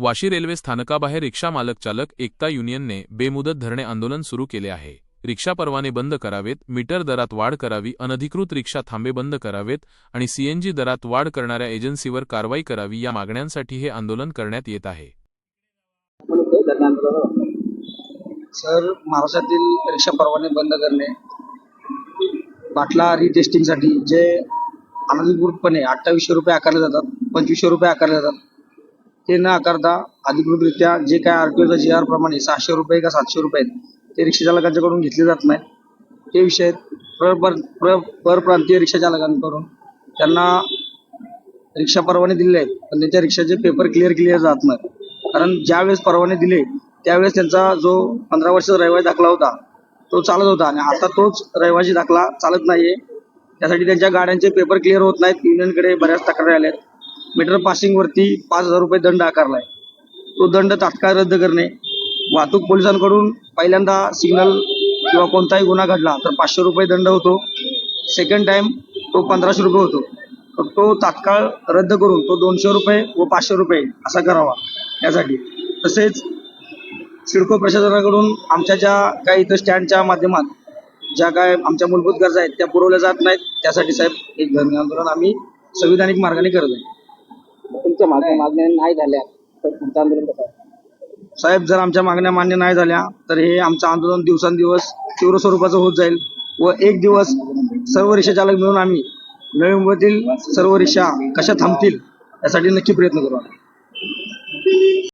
Vashi railway स्थानकाबाहेर रिक्षा मालक चालक एकता युनियनने बेमुदत धरणे आंदोलन सुरू केले आहे. रिक्षा परवाने बंद करावेत मीटर दरात वाढ करावी अनधिकृत रिक्षा थांबे बंद करावेत आणि सीएनजी दरात वाढ करणाऱ्या एजन्सीवर कारवाई करावी या मागण्यांसाठी हे आंदोलन करण्यात येत आहे. सर महाराष्ट्रातील रिक्षा परवाने बंद करणे बाटला रिटेस्टिंगसाठी जे अनधिकृतपणे अठ्ठावीसशे रुपये आकारले जातात पंचवीसशे रुपये आकारले जातात ते न आकारता अधिकृतरित्या जे काय आर टी ओचा जी आर प्रमाणे सहाशे रुपये का सातशे रुपये आहेत ते रिक्षा चालकांच्याकडून घेतले जात नाही हे विषय आहेत. प्र पर प्र परप्रांतीय रिक्षा चालकांकडून त्यांना रिक्षा परवाने दिलेले आहेत पण त्यांच्या रिक्षाचे पेपर क्लिअर क्लिअर जात नाही कारण ज्यावेळेस परवाने दिले त्यावेळेस त्यांचा जो पंधरा वर्षाचा रहिवासी दाखला होता तो चालत होता. आणि आता तोच रहिवासी दाखला चालत नाहीये. त्यासाठी त्यांच्या गाड्यांचे पेपर क्लिअर होत नाहीत. युनियनकडे बऱ्याच तक्रारी आल्या आहेत. मीटर पासिंगवरती पाच हजार रुपये दंड आकारला आहे तो दंड तात्काळ रद्द करणे. वाहतूक पोलिसांकडून पहिल्यांदा सिग्नल किंवा कोणताही गुन्हा घडला तर पाचशे रुपये दंड होतो. सेकंड टाइम तो पंधराशे रुपये होतो. तर तो तात्काळ रद्द करून तो दोनशे रुपये व पाचशे रुपये असा करावा यासाठी. तसेच सिडको प्रशासनाकडून आमच्या ज्या काही इथं स्टँडच्या माध्यमात ज्या काय आमच्या मूलभूत गरजा आहेत त्या पुरवल्या जात नाहीत. त्यासाठी साहेब एक धरणे आंदोलन आम्ही संविधानिक मार्गाने करत आहे. तुमच्या मागण्या मागण्या नाही झाल्या तर तुमचं आंदोलन कसं आहे? साहेब जर आमच्या मागण्या मान्य नाही झाल्या तर हे आमचं आंदोलन दिवसांदिवस तीव्र स्वरूपाचं होत जाईल व एक दिवस सर्व रिक्षा चालक मिळून आम्ही नवी मुंबईतील सर्व रिक्षा कशा थांबतील यासाठी नक्की प्रयत्न करू आम्ही